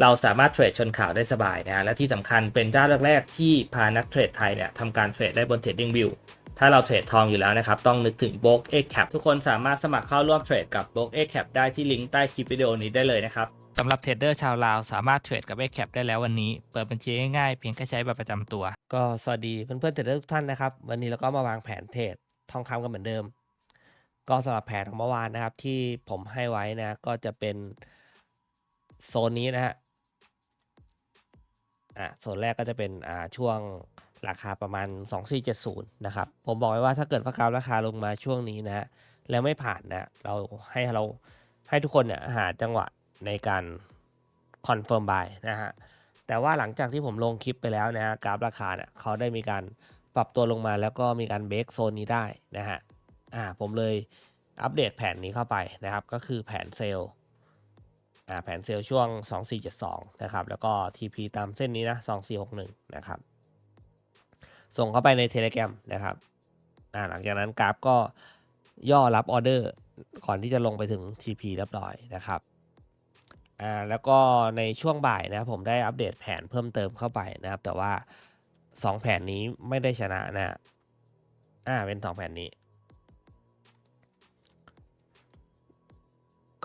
เราสามารถเทรดชนข่าวได้สบายนะฮะและที่สำคัญเป็นเจ้าแรกๆที่พานักเทรดไทยเนี่ยทำการเทรดได้บน TradingView ถ้าเราเทรดทองอยู่แล้วนะครับ ต้องนึกถึง b o k X Cap ทุกคนสามารถสมัครเข้าร่วมเทรดกับ b o k X Cap ได้ที่ลิงก์ใต้คลิปวิดีโอนี้ได้เลยนะครับสำหรับเทรดเดอร์ชาวลาวสามารถเทรดกับ X Cap ได้แล้ววันนี้ เปิดบัญชีง่ายๆเพียงแค่ใช้บัตรประจำตัว ก็สวัสดีเพื่อนๆเทรดเดอร์ทุกท่านนะครับ วันนี้เราก็มาวางแผนเทรดทองคำกันเหมือนเดิม ก็สำหรับแผนของเมื่อวานนะครับที่ผมให้ไว้นะก็จะเป็นโซนนี้นะฮะ อะโซนแรกก็จะเป็นอ่าช่วงราคาประมาณ 2470 นะครับ ผมบอกไว้ว่าถ้าเกิดพระกราฟราคาลงมาช่วงนี้นะฮะแล้วไม่ผ่านนะเราให้เราให้ทุกคนเนี่ยหาจังหวะในการคอนเฟิร์มบายนะฮะแต่ว่าหลังจากที่ผมลงคลิปไปแล้วนะฮะกราฟราคาเนี่ยเขาได้มีการปรับตัวลงมาแล้วก็มีการเบรกโซนนี้ได้นะฮะอ่าผมเลยอัปเดตแผนนี้เข้าไปนะครับ ก็คือแผนเซลล์ อ่าแผนเซลล์ช่วง 2472 นะครับ แล้วก็ TP ตามเส้นนี้นะ 2461 นะครับ ส่งเข้าไปใน Telegram นะครับอ่าหลังจากนั้นกราฟก็ย่อรับออเดอร์ก่อนที่จะลงไปถึง TP เรียบร้อยนะครับอ่าแล้วก็ในช่วงบ่ายนะครับผมได้อัปเดตแผนเพิ่มเติมเข้าไปนะครับ แต่ว่า 2 แผนนี้ไม่ได้ชนะนะฮะอ่าเป็น 2 แผนนี้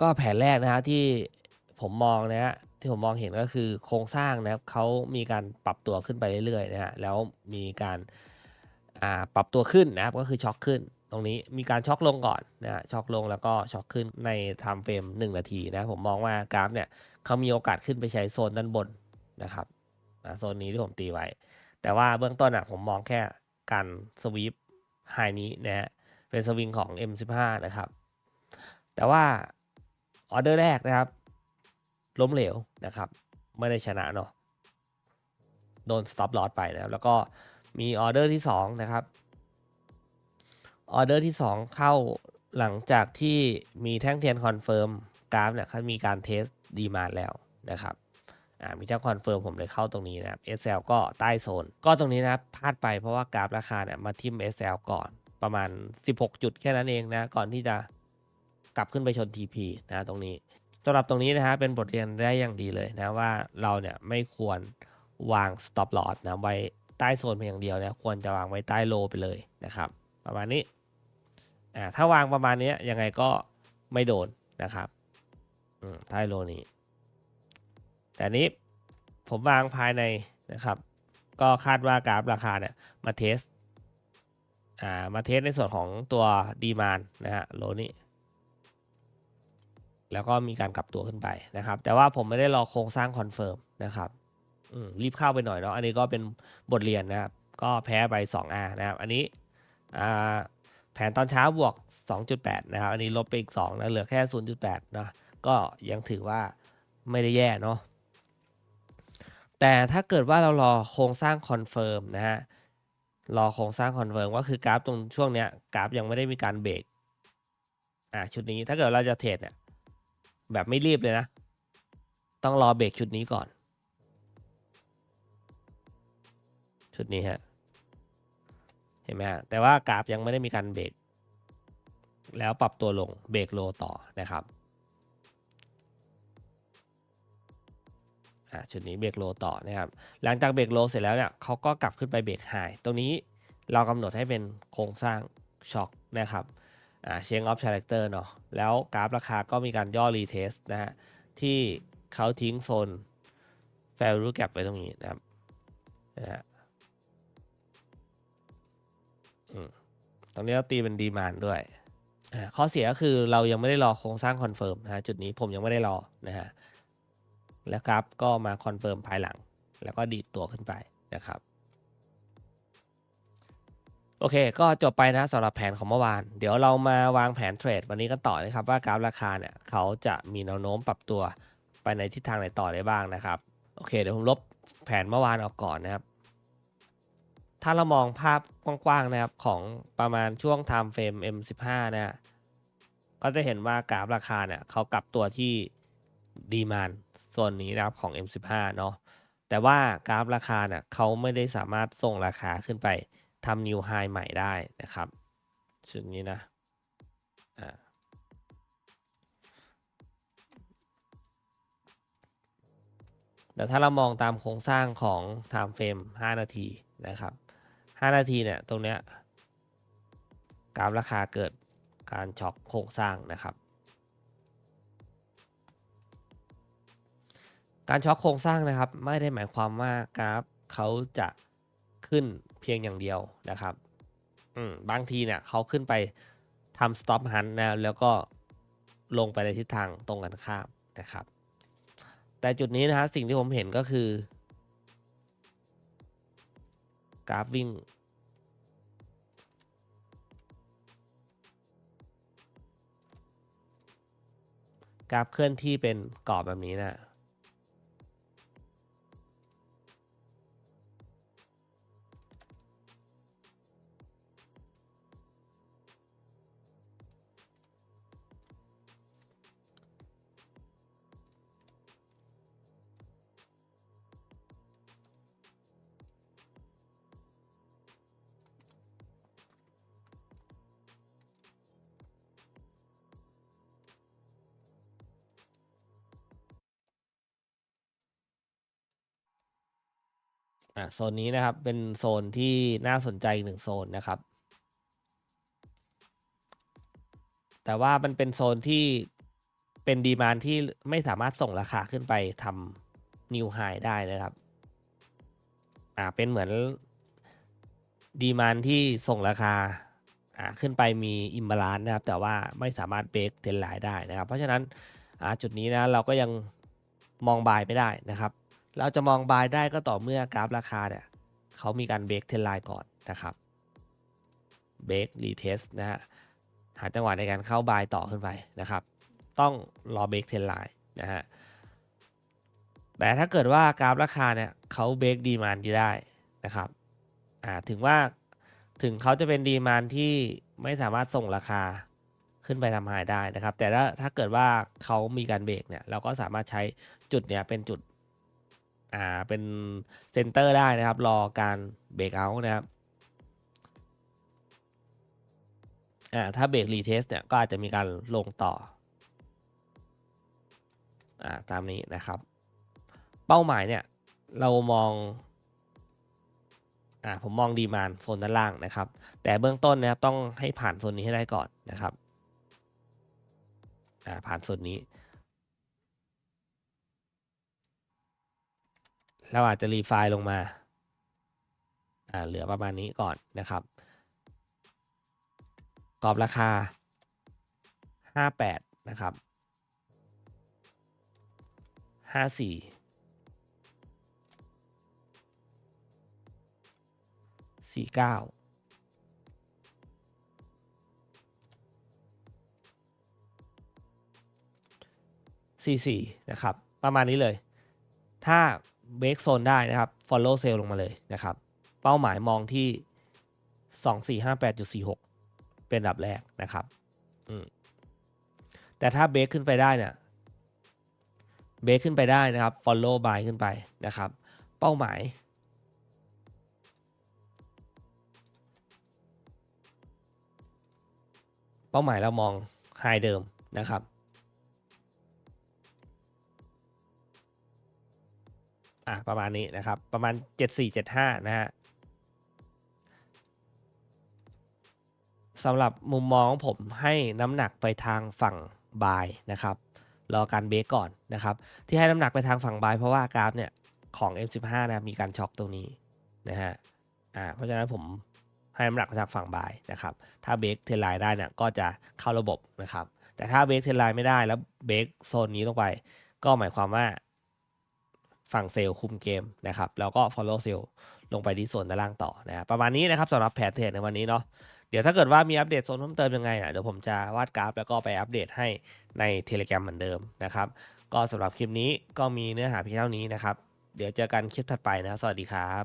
ก็แผนแรกนะฮะที่ ผมมองนะฮะที่ผมมองเห็นก็คือโครงสร้างนะครับเขามีการปรับตัวขึ้นไปเรื่อยๆนะฮะแล้วมีการอ่าปรับตัวขึ้นนะครับก็คือช็อคขึ้น ตรงนี้มีการช็อคลงก่อนนะฮะช็อคลงแล้วก็ช็อคขึ้นในไทม์เฟรม1นาทีนะผมมองว่ากราฟเนี่ยเขามีโอกาสขึ้นไปใช้โซนด้านบนนะครับโซนนี้ที่ผมตีไว้ แต่ว่าเบื้องต้นอะผมมองแค่การสวีปไฮนี้นะฮะเป็นสวิงของ M15 นะครับแต่ว่าออเดอร์แรกนะครับ ล้มเหลวนะครับ ไม่ได้ชนะเนาะโดนสต็อปลอสไปนะครับแล้วก็มีออเดอร์ที่ 2 นะครับออเดอร์ที่ 2 เข้าหลังจากที่มีแท่งเทียนคอนเฟิร์มกราฟเนี่ยเขามีการเทสดีมาแล้วนะครับอ่ามีแท่งคอนเฟิร์มผมเลยเข้าตรงนี้นะครับ SL ก็ใต้โซน ก็ตรงนี้นะครับพลาดไปเพราะว่ากราฟราคาเนี่ยมาทิม SL ก่อนประมาณ 16 จุดแค่นั้นเองนะ ก่อนที่จะกลับขึ้นไปชน TP นะตรงนี้ สำหรับตรงนี้นะฮะเป็นบทเรียนได้อย่างดีเลยนะว่าเราเนี่ยไม่ควรวาง stop loss นะไว้ใต้โซนเพียงอย่างเดียวนะควรจะวางไว้ใต้โลไปเลยนะครับ ประมาณนี้อ่าถ้าวางประมาณนี้ยังไงก็ไม่โดนนะครับอืมใต้โลนี้ แต่นี้ผมวางภายในนะครับ ก็คาดว่ากราฟราคาเนี่ยมาเทสอ่ามาเทสในส่วนของตัวดีมานนะฮะโลนี้ แล้วก็มีการกลับตัวขึ้นไปนะครับ แต่ว่าผมไม่ได้รอโครงสร้างคอนเฟิร์มนะครับรีบเข้าไปหน่อยเนาะอันนี้ก็เป็นบทเรียนนะครับ ก็แพ้ไป 2R นะครับ อันนี้แผนตอนเช้าบวก 2.8 นะครับ อันนี้ลบไปอีก 2 นะ เหลือแค่ 0.8 นะ ก็ยังถือว่าไม่ได้แย่เนาะแต่ถ้าเกิดว่าเรารอโครงสร้างคอนเฟิร์มนะฮะรอโครงสร้างคอนเฟิร์มก็คือกราฟตรงช่วงเนี้ยกราฟยังไม่ได้มีการเบรกอ่าชุดนี้ถ้าเกิดเราจะเทรดเนี่ย แบบไม่รีบเลยนะ ต้องรอเบรกชุดนี้ก่อน ชุดนี้ฮะ เห็นไหมฮะ แต่ว่ากราฟยังไม่ได้มีการเบรกแล้วปรับตัวลงเบรกโลต่อนะครับอ่าชุดนี้เบรกโลต่อนะครับ หลังจากเบรกโลเสร็จแล้วเนี่ยเขาก็กลับขึ้นไปเบรกไฮตรงนี้เรากำหนดให้เป็นโครงสร้างช็อคนะครับ อ่าเชงออฟชาแรคเตอร์เนาะแล้วกราฟราคาก็มีการย่อรีเทสนะฮะ ที่เขาทิ้งโซนแฟลรูแกรไว้ตรงนี้นะครับนะฮะอืมตรงนี้เราตีเป็นดีมานด้วยอ่าข้อเสียก็คือเรายังไม่ได้รอโครงสร้างคอนเฟิร์มนะฮะจุดนี้ผมยังไม่ได้รอนะฮะ แล้วกราฟก็มาคอนเฟิร์มภายหลัง แล้วก็ดีดตัวขึ้นไปนะครับ โอเค ก็จบไปนะสำหรับแผนของเมื่อวาน เดี๋ยวเรามาวางแผนเทรดวันนี้กันต่อนะครับ ว่ากราฟราคาเนี่ยเขาจะมีแนวโน้มปรับตัวไปในทิศทางไหนต่อได้บ้างนะครับ โอเค เดี๋ยวผมลบแผนเมื่อวานออกก่อนนะครับ ถ้าเรามองภาพกว้างๆนะครับของประมาณช่วง time frame M15 นะฮะก็จะเห็นว่ากราฟราคาเนี่ยเขากลับตัวที่ดีมานโซนนี้นะครับของ M15 เนาะแต่ว่ากราฟราคาเนี่ยเขาไม่ได้สามารถส่งราคาขึ้นไป ทำนิวไฮใหม่ได้นะครับชุดนี้นะอ่าแต่ถ้าเรามองตามโครงสร้างของ time frame 5 นาทีนะครับ 5 นาทีเนี่ยตรงเนี้ยกราฟราคาเกิดการช็อคโครงสร้างนะครับ การช็อคโครงสร้างนะครับ ไม่ได้หมายความว่ากราฟเขาจะ ขึ้นเพียงอย่างเดียวนะครับอืมบางทีเนี่ยเขาขึ้นไปทำ stop hunt นะแล้วก็ลงไปในทิศทางตรงกันข้ามนะครับ แต่จุดนี้นะฮะสิ่งที่ผมเห็นก็คือกราฟวิ่งกราฟเคลื่อนที่เป็นกรอบแบบนี้นะ อะโซนนี้นะครับเป็นโซนที่น่าสนใจอีกหนึ่งโซนนะครับ แต่ว่ามันเป็นโซนที่เป็นดีมานที่ไม่สามารถส่งราคาขึ้นไปทำนิวไฮได้นะครับอ่าเป็นเหมือนดีมานที่ส่งราคาอ่าขึ้นไปมีอิมบาลานนะครับ แต่ว่าไม่สามารถเบรกเทรนไลน์ได้นะครับ เพราะฉะนั้นอ่าจุดนี้นะเราก็ยังมองบายไม่ได้นะครับ เราจะมองบายได้ก็ต่อเมื่อกราฟราคาเนี่ยเขามีการเบรกเทรนไลน์ก่อนนะครับเบรกรีเทสนะฮะหาจังหวะในการเข้าบายต่อขึ้นไปนะครับ ต้องรอเบรกเทรนไลน์นะฮะแต่ถ้าเกิดว่ากราฟราคาเนี่ยเขาเบรกดีมานได้นะครับอ่าถึงว่าถึงเขาจะเป็นดีมานที่ไม่สามารถส่งราคาขึ้นไปทำไฮได้นะครับ แต่ถ้าถ้าเกิดว่าเขามีการเบรกเนี่ยเราก็สามารถใช้จุดเนี้ยเป็นจุด อ่าเป็นเซนเตอร์ได้นะครับ รอการเบรกเอาท์นะครับอ่าถ้าเบรกรีเทสเนี่ยก็อาจจะมีการลงต่ออ่าตามนี้นะครับ เป้าหมายเนี่ยเรามองอ่าผมมองดีมานโซนด้านล่างนะครับ แต่เบื้องต้นนะครับต้องให้ผ่านโซนนี้ให้ได้ก่อนนะครับอ่าผ่านโซนนี้ เราอาจจะรีไฟล์ลงมาอ่าเหลือประมาณนี้ก่อนนะครับกรอบราคา 58 นะครับ 54 49 44นะครับ ประมาณนี้เลย ถ้า เบรกโซนได้นะครับ follow sell ลงมาเลยนะครับ เป้าหมายมองที่ 2458.46 เป็นอันดับแรกนะครับแต่ถ้าเบรกขึ้นไปได้เนี่ยเบรกขึ้นไปได้นะครับ follow buy ขึ้นไปนะครับ เป้าหมาย เป้าหมายเรามอง high เดิมนะครับ อะประมาณนี้นะครับ ประมาณ 7475 นะฮะสำหรับมุมมองของผมให้น้ำหนักไปทางฝั่งบายนะครับ รอการเบรกก่อนนะครับ ที่ให้น้ำหนักไปทางฝั่งบายเพราะว่ากราฟเนี่ยของ M15 นะมีการช็อคตรงนี้นะฮะอ่าเพราะฉะนั้นผมให้น้ำหนักไปทางฝั่งบายนะครับ ถ้าเบรกเทรนไลน์ได้เนี่ยก็จะเข้าระบบนะครับ แต่ถ้าเบรกเทรนไลน์ไม่ได้แล้วเบรกโซนนี้ลงไป ก็หมายความว่า ฝั่งเซลล์คุมเกมนะครับแล้วก็ follow เซลล์ลงไปที่ส่วนด้านล่างต่อนะครับประมาณนี้นะครับสำหรับแผนเทรดในวันนี้เนาะเดี๋ยวถ้าเกิดว่ามีอัปเดตโซนเพิ่มเติมยังไงอะเดี๋ยวผมจะวาดกราฟแล้วก็ไปอัปเดตให้ใน Telegram เหมือนเดิมนะครับก็สำหรับคลิปนี้ก็มีเนื้อหาเพียงเท่านี้นะครับเดี๋ยวเจอกันคลิปถัดไปนะ สวัสดีครับ